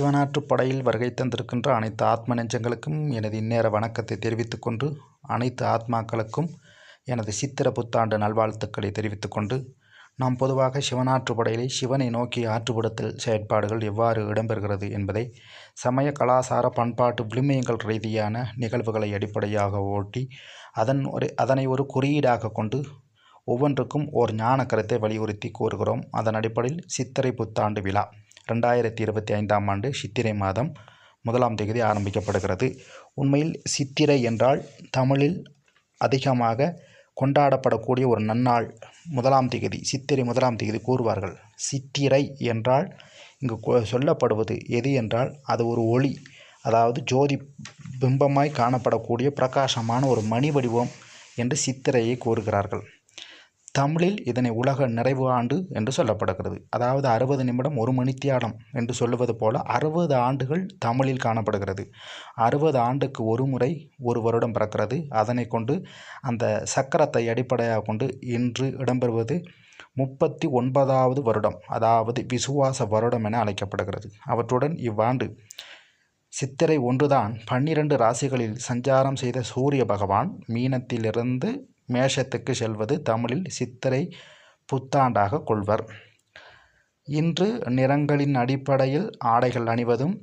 சிவநாற்று படையில் வருகை தந்திருக்கின்ற அனைத்து ஆத்ம நெஞ்சங்களுக்கும் எனது இந்நேர வணக்கத்தை தெரிவித்துக்கொண்டு அனைத்து ஆத்மாக்களுக்கும் எனது சித்திர புத்தாண்டு நல்வாழ்த்துக்களை தெரிவித்துக்கொண்டு நாம் பொதுவாக சிவநாற்று படையிலே சிவனை நோக்கி ஆற்றுப்படுத்தல் செயற்பாடுகள் எவ்வாறு இடம்பெறுகிறது என்பதை சமய கலாசார பண்பாட்டு விழுமியங்கள் ரீதியான நிகழ்வுகளை அடிப்படையாக ஓட்டி அதன் ஒரு அதனை ஒரு குறியீடாக கொண்டு ஒவ்வொன்றுக்கும் ஓர் ஞான கருத்தை வலியுறுத்தி கூறுகிறோம். அதன் அடிப்படையில் சித்திரை புத்தாண்டு விழா. ரெண்டாயிரத்தி இருபத்தி ஐந்தாம் ஆண்டு சித்திரை மாதம் முதலாம் தேதி ஆரம்பிக்கப்படுகிறது. உண்மையில் சித்திரை என்றால் தமிழில் அதிகமாக கொண்டாடப்படக்கூடிய ஒரு நன்னாள் முதலாம் தேதி சித்திரை முதலாம் தேதி கூறுவார்கள். சித்திரை என்றால் இங்கு கொ- சொல்லப்படுவது எது என்றால் அது ஒரு ஒளி அதாவது ஜோதி பிம்பமாய் காணப்படக்கூடிய பிரகாசமான ஒரு மணி வடிவம் என்று சித்திரையை கூறுகிறார்கள். தமிழில் இதனை உலக நிறைவு ஆண்டு என்று சொல்லப்படுகிறது. அதாவது அறுபது நிமிடம் ஒரு மணித்தியாலம் என்று சொல்லுவது போல அறுபது ஆண்டுகள் தமிழில் காணப்படுகிறது. அறுபது ஆண்டுக்கு ஒரு முறை ஒரு வருடம் பிறக்கிறது. அதனை கொண்டு அந்த சக்கரத்தை அடிப்படையாக கொண்டு இன்று இடம்பெறுவது முப்பத்தி ஒன்பதாவது வருடம் அதாவது விசுவாச வருடம் என அழைக்கப்படுகிறது. அவற்றுடன் இவ்வாண்டு சித்திரை ஒன்றுதான் பன்னிரண்டு ராசிகளில் சஞ்சாரம் செய்த சூரிய பகவான் மீனத்திலிருந்து மேஷத்துக்கு செல்வது தமிழில் சித்திரை புத்தாண்டாக கொள்வர். இன்று நிறங்களின் அடிப்படையில் ஆடைகள் அணிவதும்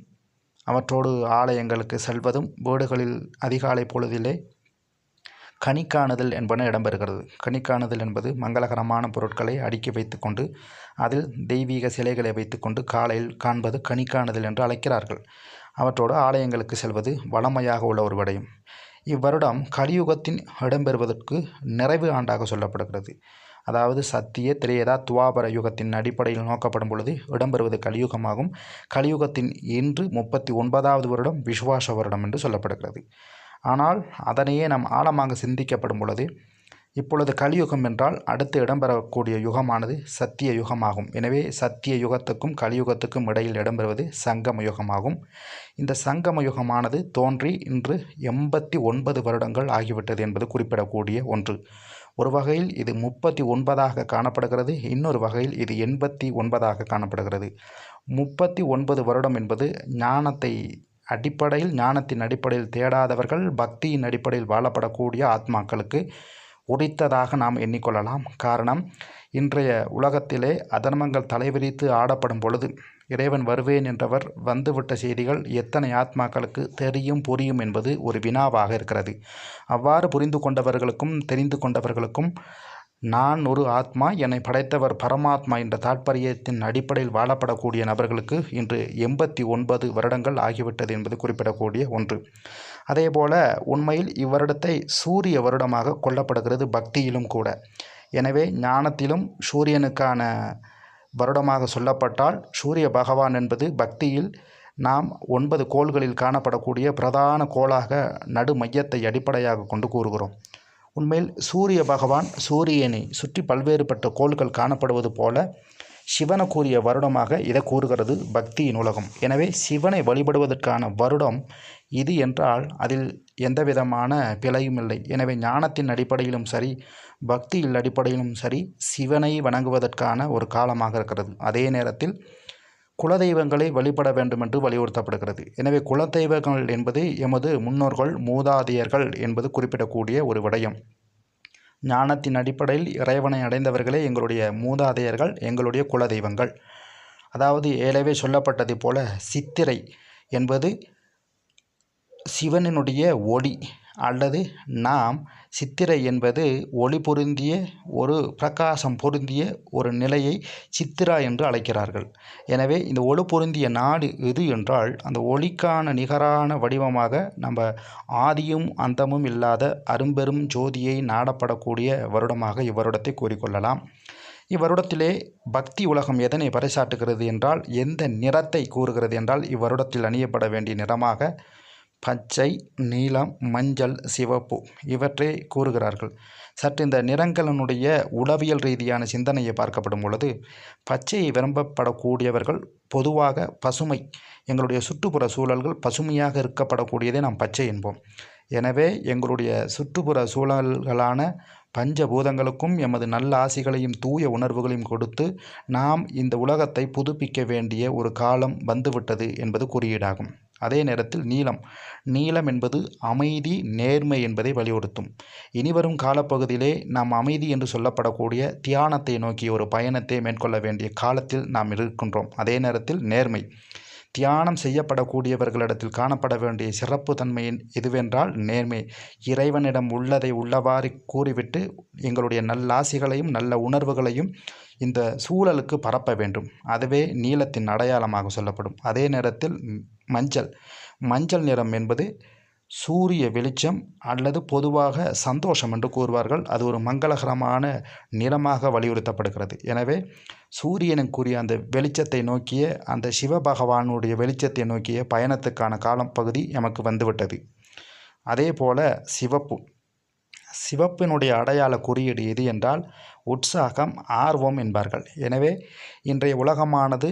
அவற்றோடு ஆலயங்களுக்கு செல்வதும் வீடுகளில் அதிகாலை பொழுதிலே கணிக்காணுதல் என்பன இடம்பெறுகிறது. கணிக்காணுதல் என்பது மங்களகரமான பொருட்களை அடுக்கி வைத்துக்கொண்டு அதில் தெய்வீக சிலைகளை வைத்துக்கொண்டு காலையில் காண்பது கணிக்காணுதல் என்று அழைக்கிறார்கள். அவற்றோடு ஆலயங்களுக்கு செல்வது வளமையாக உள்ள ஒரு விடயம். இவ்வருடம் கலியுகத்தின் இடம்பெறுவதற்கு நிறைவு ஆண்டாக சொல்லப்படுகிறது. அதாவது சத்திய திரேதா துவாபர யுகத்தின் அடிப்படையில் நோக்கப்படும் பொழுது இடம்பெறுவது கலியுகமாகும். கலியுகத்தின் இன்று முப்பத்தி ஒன்பதாவது வருடம் விஸ்வாச வருடம் என்று சொல்லப்படுகிறது. ஆனால் அதனையே நாம் ஆழமாக சிந்திக்கப்படும் பொழுது இப்பொழுது கலியுகம் என்றால் அடுத்து இடம்பெறக்கூடிய யுகமானது சத்திய யுகமாகும். எனவே சத்திய யுகத்துக்கும் கலியுகத்துக்கும் இடையில் இடம்பெறுவது சங்கம யுகமாகும். இந்த சங்கம யுகமானது தோன்றி இன்று எண்பத்தி ஒன்பது வருடங்கள் ஆகிவிட்டது என்பது குறிப்பிடக்கூடிய ஒன்று. ஒரு வகையில் இது முப்பத்தி ஒன்பதாக காணப்படுகிறது இன்னொரு வகையில் இது எண்பத்தி ஒன்பதாக காணப்படுகிறது. முப்பத்தி ஒன்பது வருடம் என்பது ஞானத்தை அடிப்படையில் ஞானத்தின் அடிப்படையில் தேடாதவர்கள் பக்தியின் அடிப்படையில் வாழப்படக்கூடிய ஆத்மாக்களுக்கு உரித்ததாக நாம் எண்ணிக்கொள்ளலாம். காரணம் இன்றைய உலகத்திலே அதர்மங்கள் தலைவிரித்து ஆடப்படும் பொழுது இறைவன் வருவேன் என்றவர் வந்துவிட்ட செய்திகள் எத்தனை ஆத்மாக்களுக்கு தெரியும் புரியும் என்பது ஒரு வினாவாக இருக்கிறது. அவ்வாறு புரிந்து கொண்டவர்களுக்கும் தெரிந்து கொண்டவர்களுக்கும் நான் ஒரு ஆத்மா என்னை படைத்தவர் பரமாத்மா என்ற தாற்பயத்தின் அடிப்படையில் வாழப்படக்கூடிய நபர்களுக்கு இன்று எண்பத்தி ஒன்பது வருடங்கள் ஆகிவிட்டது என்பது குறிப்பிடக்கூடிய ஒன்று. அதேபோல உண்மையில் இவ்வருடத்தை சூரிய வருடமாக கொள்ளப்படுகிறது பக்தியிலும் கூட. எனவே ஞானத்திலும் சூரியனுக்கான வருடமாக சொல்லப்பட்டால் சூரிய பகவான் என்பது பக்தியில் நாம் ஒன்பது கோள்களில் காணப்படக்கூடிய பிரதான கோளாக நடு மையத்தை அடிப்படையாக கொண்டு கூறுகிறோம். உண்மையில் சூரிய பகவான் சூரியனை சுற்றி பல்வேறுபட்ட கோள்கள் காணப்படுவது போல சிவனை கூறிய வருடமாக இதை கூறுகிறது பக்தியின் உலகம். எனவே சிவனை வழிபடுவதற்கான வருடம் இது என்றால் அதில் எந்த விதமான பிழையும் இல்லை. எனவே ஞானத்தின் அடிப்படையிலும் சரி பக்தியில் அடிப்படையிலும் சரி சிவனை வணங்குவதற்கான ஒரு காலமாக இருக்கிறது. அதே நேரத்தில் குலதெய்வங்களை வழிபட வேண்டும் என்று வலியுறுத்தப்படுகிறது. எனவே குலதெய்வங்கள் என்பது எமது முன்னோர்கள் மூதாதையர்கள் என்பது குறிப்பிடக்கூடிய ஒரு விடயம். ஞானத்தின் அடிப்படையில் இறைவனை அடைந்தவர்களே எங்களுடைய மூதாதையர்கள் எங்களுடைய குலதெய்வங்கள். அதாவது ஏலவே சொல்லப்பட்டது போல சித்திரை என்பது சிவனினுடைய ஒளி. அல்லது நாம் சித்திரை என்பது ஒளி பொருந்திய ஒரு பிரகாசம் பொருந்திய ஒரு நிலையை சித்திரா என்று அழைக்கிறார்கள். எனவே இந்த ஒளி பொருந்திய நாடு எது என்றால் அந்த ஒளிக்கான நிகரான வடிவமாக நம்ம ஆதியும் அந்தமும் இல்லாத அரும்பெரும் ஜோதியை நாடப்படக்கூடிய வருடமாக இவ்வருடத்தை கூறிக்கொள்ளலாம். இவ்வருடத்திலே பக்தி உலகம் எதனை பறைசாட்டுகிறது என்றால் எந்த நிறத்தை கூறுகிறது என்றால் இவ்வருடத்தில் அணியப்பட வேண்டிய நிறமாக பச்சை நீலம் மஞ்சள் சிவப்பு இவற்றை கூறுகிறார்கள். சற்று இந்த நிறங்களினுடைய உளவியல் ரீதியான சிந்தனையை பார்க்கப்படும் பொழுது பச்சையை விரும்பப்படக்கூடியவர்கள் பொதுவாக பசுமை எங்களுடைய சுற்றுப்புற சூழல்கள் பசுமையாக இருக்கப்படக்கூடியதை நாம் பச்சை என்போம். எனவே எங்களுடைய சுற்றுப்புற சூழல்களான பஞ்சபூதங்களுக்கும் எமது நல்ல ஆசைகளையும் தூய உணர்வுகளையும் கொடுத்து நாம் இந்த உலகத்தை புதுப்பிக்க வேண்டிய ஒரு காலம் வந்துவிட்டது என்பது குறியீடாகும். அதே நேரத்தில் நீளம். நீளம் என்பது அமைதி நேர்மை என்பதை வலியுறுத்தும். இனிவரும் காலப்பகுதியிலே நாம் அமைதி என்று சொல்லப்படக்கூடிய தியானத்தை நோக்கி ஒரு பயணத்தை மேற்கொள்ள வேண்டிய காலத்தில் நாம் இருக்கின்றோம். அதே நேரத்தில் நேர்மை. தியானம் செய்யப்படக்கூடியவர்களிடத்தில் காணப்பட வேண்டிய சிறப்பு தன்மை எதுவென்றால் நேர்மை. இறைவனிடம் உள்ளதை உள்ளவாறு கூறிவிட்டு எங்களுடைய நல்லாசிகளையும் நல்ல உணர்வுகளையும் இந்த சூழலுக்கு பரப்ப வேண்டும். அதுவே நீளத்தின் அடையாளமாக சொல்லப்படும். அதே நேரத்தில் மஞ்சள். மஞ்சள் நிறம் என்பது சூரிய வெளிச்சம் அல்லது பொதுவாக சந்தோஷம் என்று கூறுவார்கள். அது ஒரு மங்களகரமான நிறமாக வலியுறுத்தப்படுகிறது. எனவே சூரியனுக்குரிய அந்த வெளிச்சத்தை நோக்கிய அந்த சிவபகவானுடைய வெளிச்சத்தை நோக்கிய பயணத்துக்கான காலம் பகுதி எமக்கு வந்துவிட்டது. அதே போல சிவப்பு. சிவப்பினுடைய அடையாள குறியீடு எது என்றால் உற்சாகம் ஆர்வம் என்பார்கள். எனவே இன்றைய உலகமானது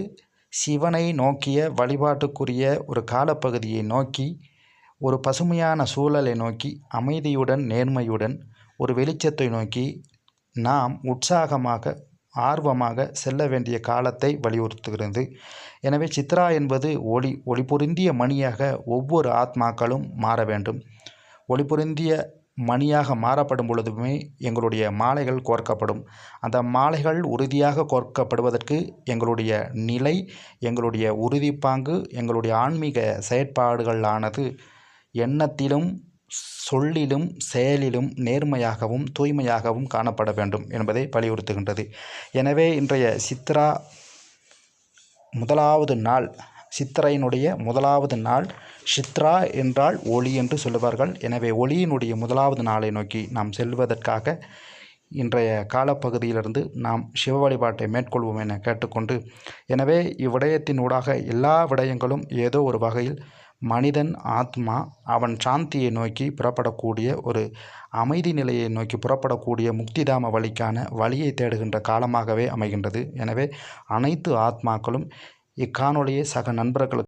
சிவனை நோக்கிய வழிபாட்டுக்குரிய ஒரு காலப்பகுதியை நோக்கி ஒரு பசுமையான சூழலை நோக்கி அமைதியுடன் நேர்மையுடன் ஒரு வெளிச்சத்தை நோக்கி நாம் உற்சாகமாக ஆர்வமாக செல்ல வேண்டிய காலத்தை வலியுறுத்துகிறது. எனவே சித்ரா என்பது ஒளி ஒளி பொருந்திய மணியாக ஒவ்வொரு ஆத்மாக்களும் மாற வேண்டும். ஒளி பொருந்திய மணியாக மாறப்படும் பொழுதுமே எங்களுடைய மாலைகள் கோர்க்கப்படும். அந்த மாலைகள் உறுதியாக கோர்க்கப்படுவதற்கு எங்களுடைய நிலை எங்களுடைய உறுதிப்பாங்கு எங்களுடைய ஆன்மீக செயற்பாடுகளானது எண்ணத்திலும் சொல்லிலும் செயலிலும் நேர்மையாகவும் தூய்மையாகவும் காணப்பட வேண்டும் என்பதை வலியுறுத்துகின்றது. எனவே இன்றைய சித்ரா முதலாவது நாள் சித்திரையினுடைய முதலாவது நாள் சித்ரா என்றால் ஒளி என்று சொல்லுவார்கள். எனவே ஒளியினுடைய முதலாவது நாளை நோக்கி நாம் செல்வதற்காக இன்றைய காலப்பகுதியிலிருந்து நாம் சிவ வழிபாட்டை மேற்கொள்வோம் என கேட்டுக்கொண்டு எனவே இவ்விடயத்தின் ஊடாக எல்லா விடயங்களும் ஏதோ ஒரு வகையில் மனிதன் ஆத்மா அவன் சாந்தியை நோக்கி புறப்படக்கூடிய ஒரு அமைதி நிலையை நோக்கி புறப்படக்கூடிய முக்திதாம வழிக்கான வழியை தேடுகின்ற காலமாகவே அமைகின்றது. எனவே அனைத்து ஆத்மாக்களும் இக்காணொலியை சக நண்பர்களுக்கு